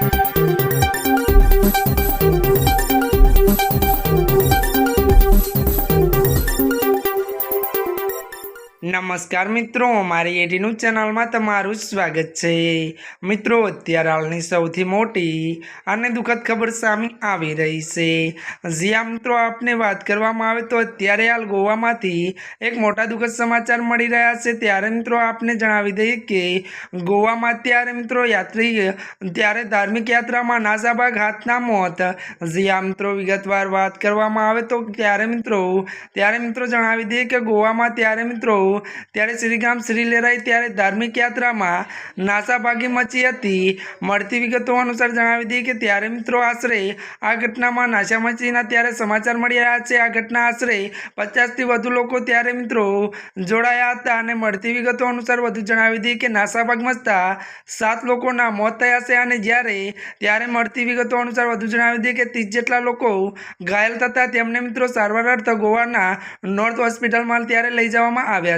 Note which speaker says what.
Speaker 1: Thank you. નમસ્કાર મિત્રો, મારી એડીનું ચેનલમાં તમારું સ્વાગત છે. મિત્રો, અત્યારે હાલની સૌથી મોટી અને દુઃખદ ખબર સામે આવી રહી છે. જ્યાં મિત્રો, આપને વાત કરવામાં આવે તો અત્યારે હાલ ગોવામાંથી એક મોટા દુઃખદ સમાચાર મળી રહ્યા છે. ત્યારે મિત્રો, આપને જણાવી દઈએ કે ગોવામાં અત્યારે મિત્રો યાત્રી, ત્યારે ધાર્મિક યાત્રામાં નાસાબાગ હાથના મોત. જ્યાં મિત્રો, વિગતવાર વાત કરવામાં આવે તો ત્યારે મિત્રો ત્યારે મિત્રો જણાવી દઈએ કે ગોવામાં ત્યારે મિત્રો ત્યારે શ્રીગામ શ્રીલેરાઈ ત્યારે ધાર્મિક યાત્રામાં નાસાભાગી મચી હતી. મળતી વિગતો અનુસાર જણાવી દઈએ કે ત્યારે મિત્રો આશરે આ ઘટનામાં નાસા મચીના ત્યારે સમાચાર મળી રહ્યા છે. આ ઘટના આશરે પચાસથી વધુ લોકો ત્યારે મિત્રો જોડાયા હતા અને મળતી વિગતો અનુસાર વધુ જણાવી દઈએ કે નાસાભાગ મચતા સાત લોકોના મોત થયા છે અને જ્યારે ત્યારે મળતી વિગતો અનુસાર વધુ જણાવી દઈએ કે ત્રીસ જેટલા લોકો ઘાયલ થતા તેમને મિત્રો સારવાર અર્થ ગોવાના નોર્થ હોસ્પિટલમાં ત્યારે લઈ જવામાં આવ્યા